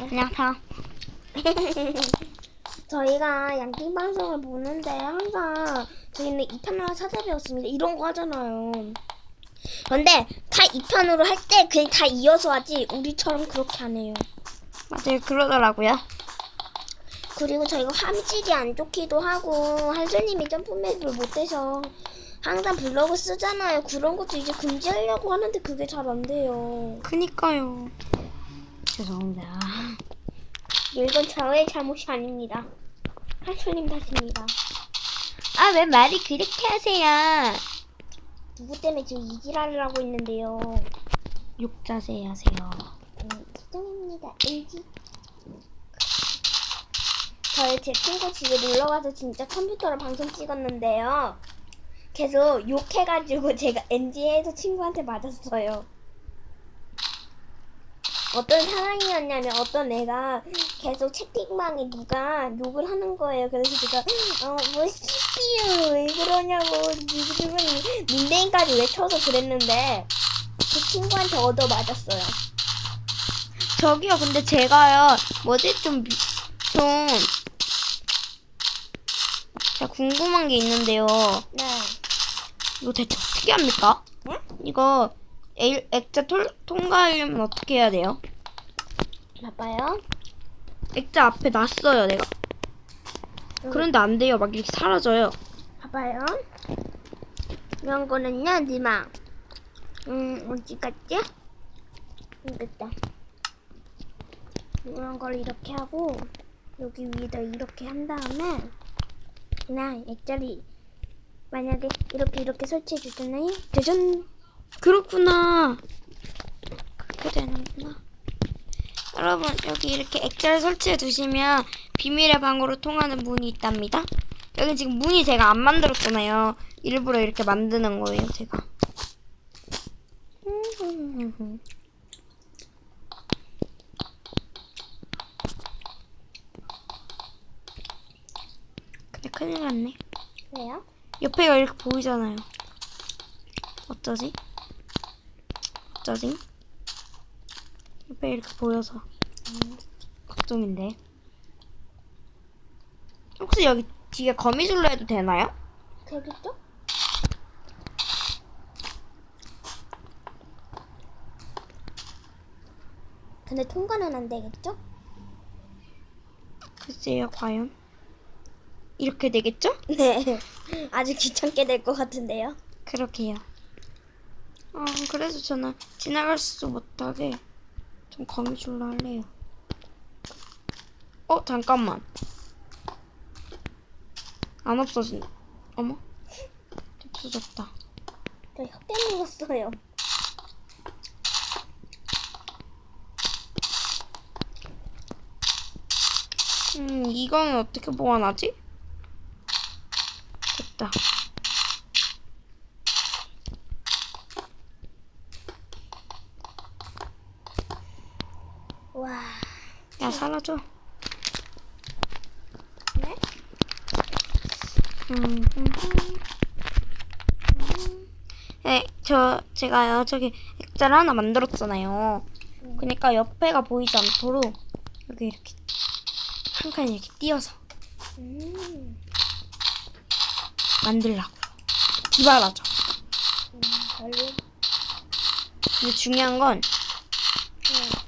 안녕하세요. 저희가 양띵 방송을 보는데 항상 저희는 2편으로 찾아배웠습니다. 이런 거 하잖아요. 근데 다 2편으로 할 때 그냥 다 이어서 하지 우리처럼 그렇게 안 해요. 맞아요, 그러더라고요. 그리고 저희가 화질이 안 좋기도 하고 한수님이 점프맵을 못해서 항상 블로그 쓰잖아요. 그런 것도 이제 금지하려고 하는데 그게 잘 안 돼요. 그니까요. 죄송합니다. 이건 저의 잘못이 아닙니다. 한수님 탓입니다. 아, 왜 말이 그렇게 하세요? 누구 때문에 지금 이지랄을 하고 있는데요. 욕자세 하세요. 음, 죄송합니다. LG. 저희 제 친구 집에 놀러 가서 진짜 컴퓨터로 방송 찍었는데요. 계속 욕해가지고 제가 NG에서 친구한테 맞았어요. 어떤 상황이었냐면 어떤 애가 계속 채팅방에 누가 욕을 하는 거예요. 그래서 제가 어뭐 씨삐요 왜 그러냐고 지금 닉네임까지 외쳐서 그랬는데 그 친구한테 얻어 맞았어요. 저기요, 근데 제가요, 뭐지, 좀, 미- 좀, 제가 궁금한 게 있는데요. 네. 이거 대체 어떻게 합니까? 응? 이거, 에일, 액자 톨, 통과하려면 어떻게 해야 돼요? 바빠요? 액자 앞에 놨어요, 내가. 응. 그런데 안 돼요. 막 이렇게 사라져요. 봐봐요. 이런 거는요, 니마. 음, 어디 갔지? 있다. 이런 걸 이렇게 하고, 여기 위에다 이렇게 한 다음에, 그냥 액자리, 만약에 이렇게 이렇게 설치해 주잖아요? 짜잔! 그렇구나. 그렇게 되는구나. 여러분, 여기 이렇게 액자를 설치해 두시면 비밀의 방으로 통하는 문이 있답니다. 여기 지금 문이 제가 안 만들었잖아요. 일부러 이렇게 만드는 거예요, 제가. 근데 큰일 났네. 왜요? 옆에가 이렇게 보이잖아요. 어쩌지? 어쩌지? 옆에 이렇게 보여서 걱정인데. 혹시 여기 뒤에 거미줄로 해도 되나요? 되겠죠? 근데 통과는 안 되겠죠? 글쎄요, 과연? 이렇게 되겠죠? 네. 아주 귀찮게 될 것 같은데요. 그렇게요. 어, 그래서 저는 지나갈 수 못하게 좀 거미줄로 할래요. 어, 잠깐만. 안 없어진. 어머? 없어졌다. 저 혁대 먹었어요. 음, 이거는 어떻게 보완하지? 됐다. 와. 야, 사라져. 네? 음, 음, 음. 네, 저, 제가요, 저기, 액자를 하나 만들었잖아요. 그러니까 옆에가 보이지 않도록, 여기 이렇게, 한 칸 이렇게 띄어서 음. 만들라고요. 기발하죠. 음. 근데 중요한 건, 네.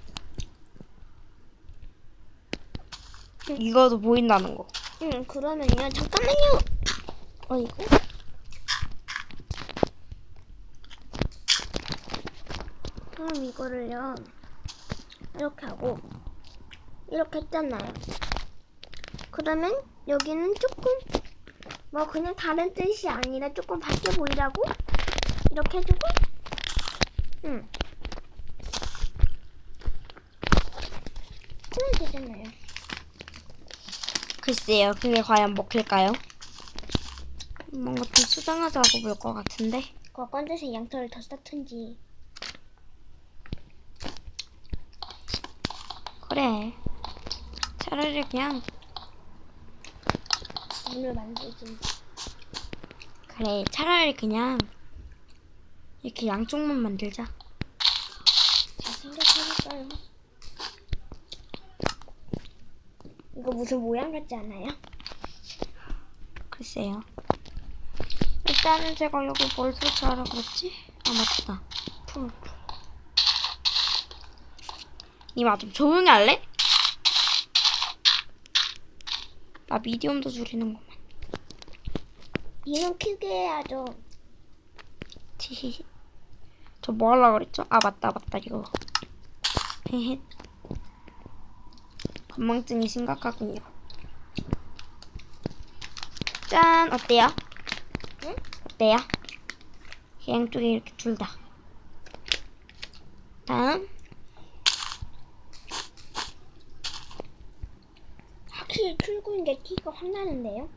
이거도 보인다는 거. 음, 그러면요. 잠깐만요. 어이구. 그럼 이거를요. 이렇게 하고 이렇게 했잖아요. 그러면 여기는 조금 뭐 그냥 다른 뜻이 아니라 조금 밝게 보이라고 이렇게 해주고 음. 쓰면 되잖아요. 글쎄요, 그게 과연 먹힐까요? 뭔가 좀 수상하다고 볼 것 같은데. 그거 건져서 양털을 더 쌓든지 그래. 차라리 그냥, 문을 만들든지 그래, 차라리 그냥, 이렇게 양쪽만 만들자. 잘 생각해볼까요? 이거 무슨 모양 같지 않아요? 글쎄요. 일단은 제가 여기 뭘 설치하라 그랬지? 아 맞다. 풀. 이마 좀 조용히 할래? 나 미디엄도 줄이는구만. 이는 크게 해야죠. 티히히. 저 뭐 하려고 그랬죠? 아 맞다 맞다 이거. 헤헤. 건망증이 심각하군요. 짠 어때요? 응? 어때요? 양쪽에 이렇게 둘 다. 다음 확실히 출구인 게 티가 확 나는데요?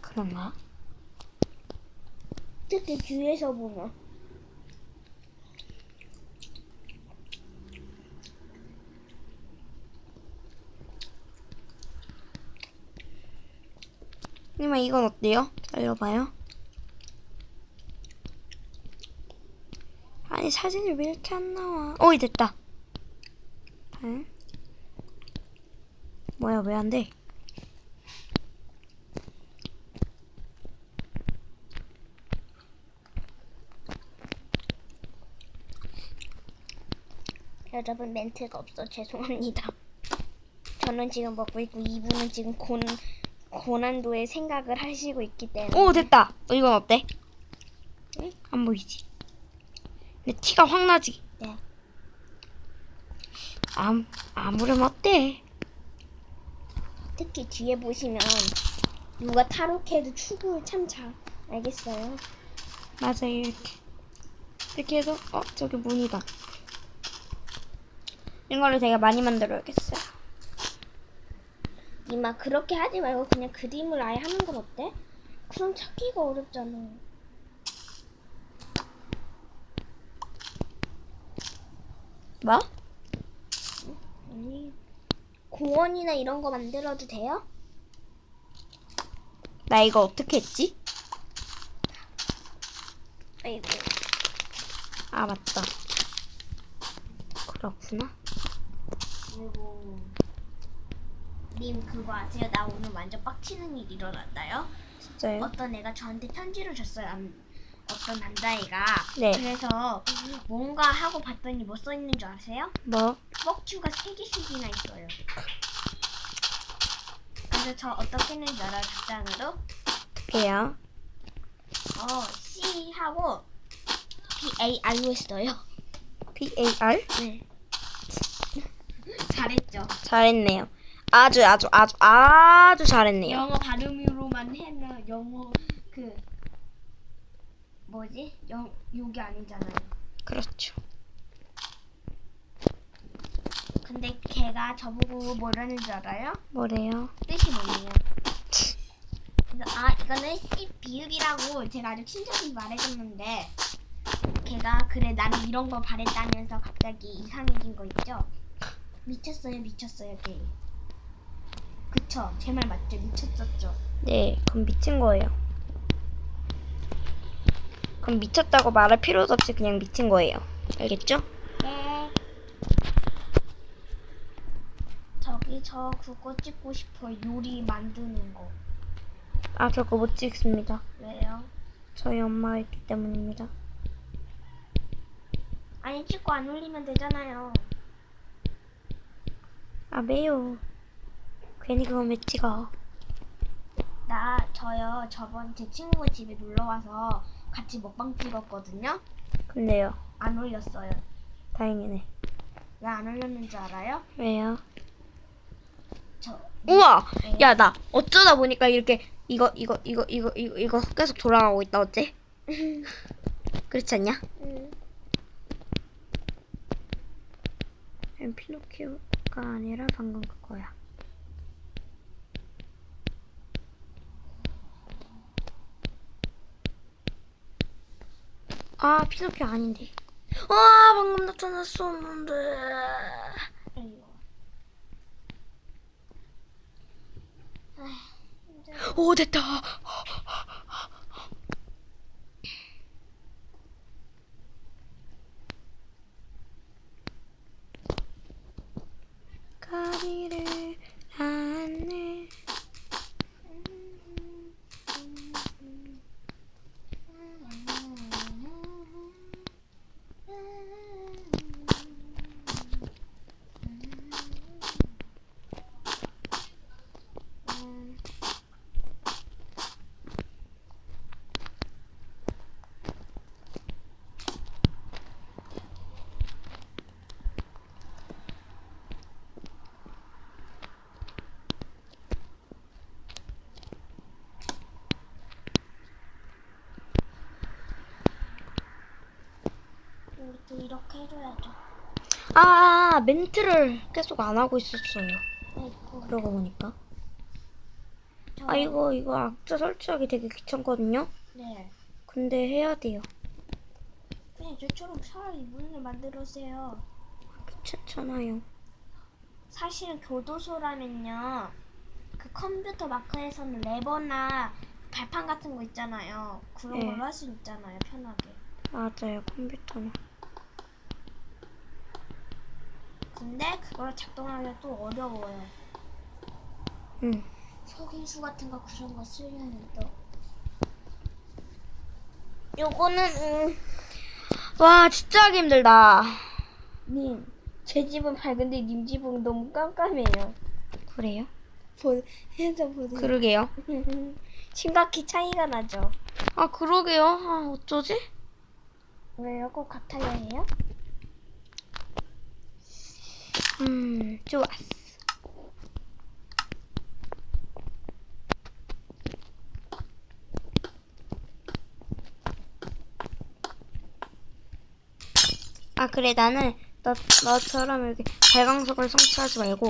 그런가? 특히 뒤에서 보면. 님아 이건 어때요? 기다려봐요. 아니 사진이 왜 이렇게 안 나와? 어이 됐다. 다음. 뭐야 왜 안 돼? 여러분 멘트가 없어 죄송합니다. 저는 지금 먹고 있고 이분은 지금 고, 고난도의 생각을 하시고 있기 때문에 오 됐다. 어, 이건 어때? 응? 안 보이지? 근데 티가 확 나지? 네. 암 아무렴 어때? 특히 뒤에 보시면 누가 타로케도 추구 참잘 알겠어요. 맞아요 이렇게 이렇게 해서 어 저기 문이다. 이걸로 되게 많이 만들어야겠어요. 이마 그렇게 하지 말고 그냥 그림을 아예 하는 건 어때? 그럼 찾기가 어렵잖아. 뭐? 아니 공원이나 이런 거 만들어도 돼요? 나 이거 어떻게 했지? 아이고 아 맞다. 그렇구나. 그리고 님 그거 아세요? 나 오늘 완전 빡치는 일 일어났다요. 진짜요? 어떤 애가 저한테 편지를 줬어요. 남- 어떤 남자애가. 네. 그래서 뭔가 하고 봤더니 뭐 써 있는 줄 아세요? 뭐? 뻑큐가 세 개씩이나 있어요. 그래서 저 어떻게 했는지 알아요? 답장으로 어떻게요? 어 C 하고 B A R로 했어요. P A R? 네. 잘했죠. 잘했네요. 아주 아주 아주 아주 잘했네요. 영어 발음으로만 해면 영어 그 뭐지? 영 욕이 아니잖아요. 그렇죠. 근데 걔가 저보고 뭐라는 줄 알아요? 뭐래요? 뜻이 뭐예요? 그래서 아 이거는 씨 비읍이라고 제가 아주 친절히 말해줬는데 걔가 그래 나는 이런 거 바랬다면서 갑자기 이상해진 거 있죠? 미쳤어요 미쳤어요 걔. 그쵸? 제 말 맞죠? 미쳤었죠? 네, 그럼 미친 거예요. 그럼 미쳤다고 말할 필요도 없이 그냥 미친 거예요. 알겠죠? 네. 저기 저 그거 찍고 싶어요. 요리 만드는 거. 아, 저 그거 못 찍습니다. 왜요? 저희 엄마가 있기 때문입니다. 아니 찍고 안 올리면 되잖아요. 아, 매요. 괜히 그거 왜 찍어? 나 저요 저번 제 친구가 집에 놀러 와서 같이 먹방 찍었거든요. 근데요, 안 올렸어요. 다행이네. 왜 안 올렸는 줄 알아요? 왜요? 저 우와! 왜요? 야, 나 어쩌다 보니까 이렇게 이거, 이거, 이거, 이거, 이거, 이거 계속 돌아가고 있다, 어째? 그렇지 않냐? 음, 피노키오가 아니라 방금 그거야. 아 피노키오 아닌데. 와 방금 나타났었는데. 오 됐다. 거리를 안내 이것도 이렇게 해줘야죠. 아 멘트를 계속 안 하고 있었어요 아이고. 그러고 보니까 저- 아 이거 이거 악자 설치하기 되게 귀찮거든요 네. 근데 해야 돼요 그냥 저처럼 차라리 문을 만들으세요. 귀찮잖아요 사실은 교도소라면요. 그 컴퓨터 마크에서는 레버나 발판 같은 거 있잖아요. 그런 네. 걸로 할수 있잖아요. 편하게. 맞아요 컴퓨터는 근데 그걸 작동하기가 또 어려워요. 응 속임수 같은 거 그런 거 쓰려면 또. 요거는 음, 와 진짜 하기 힘들다 님, 제 집은 밝은데 님 집은 너무 깜깜해요. 그래요? 보, 보세요. 그러게요 심각히 차이가 나죠. 아 그러게요 아 어쩌지? 왜요? 꼭 같아야 해요? 음 좋았어 아 그래 나는 너, 너처럼 이렇게 발광석을 성취하지 말고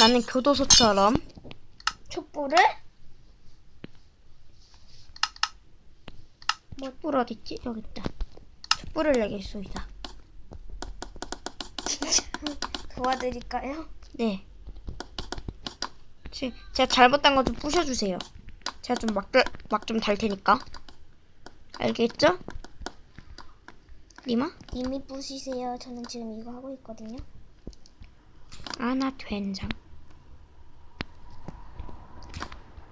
나는 교도소처럼 촛불을? 촛불 어딨지? 여기 있다 촛불을 있다 도와드릴까요? 네 제, 제가 잘못한 거 좀 부셔주세요 제가 좀 막 막 좀 달 테니까 알겠죠? 리마? 님이 부시세요. 저는 지금 이거 하고 있거든요. 아나 된장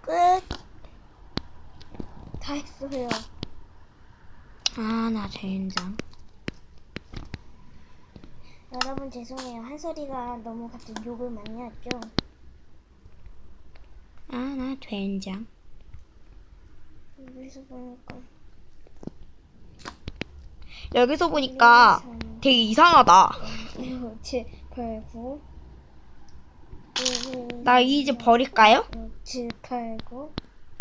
끝. 다 했어요. 아나 된장 여러분 죄송해요. 한솔이가 너무 갑자기 욕을 많이 하죠. 아 나 된장 여기서 보니까 여기서 보니까 되게 이상하다 6, 7, 8, 9나이집 버릴까요? 6, 7, 8,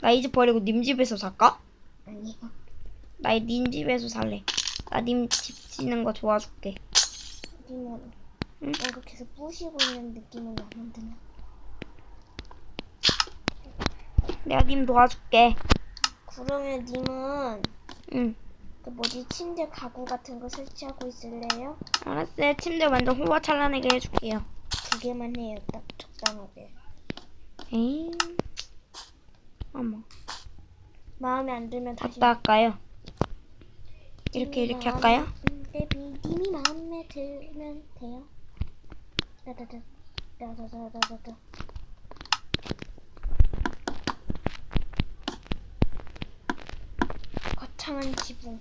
9나이집 버리고 님 집에서 살까? 아니요. 나님 집에서 살래 나 님집 짓는 거 도와줄게 님은 응? 뭔가 계속 부시고 있는 느낌은 안 드나? 내가 님 도와줄게 그러면 님은 응 그 뭐지 침대 가구 같은 거 설치하고 있을래요? 알았어요 침대 완전 호화찬란하게 해줄게요 두 개만 해요. 딱 적당하게. 에이 어머 마음에 안 들면 다시 어디다 할까요? 이렇게 이렇게 할까요? 음, 네, 미- 님이 마음에 들면 돼요. 따다다 따다다다다다. 거창한 지붕.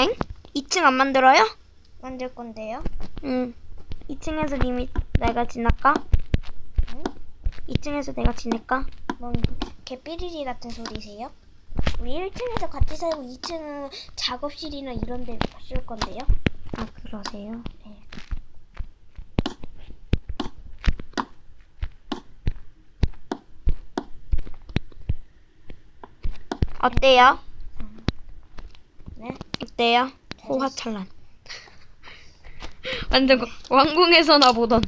엥? 2층 안 만들어요? 만들 건데요. 응 2층에서 님이 내가 지낼까? 응? 2층에서 내가 지낼까? 뭔 개삐리리 같은 소리세요? 우리 1층에서 같이 살고 2층은 작업실이나 이런 데 쓸 건데요. 아 그러세요? 네. 어때요? 네. 어때요? 호화찬란 완전 그 왕궁에서나 보던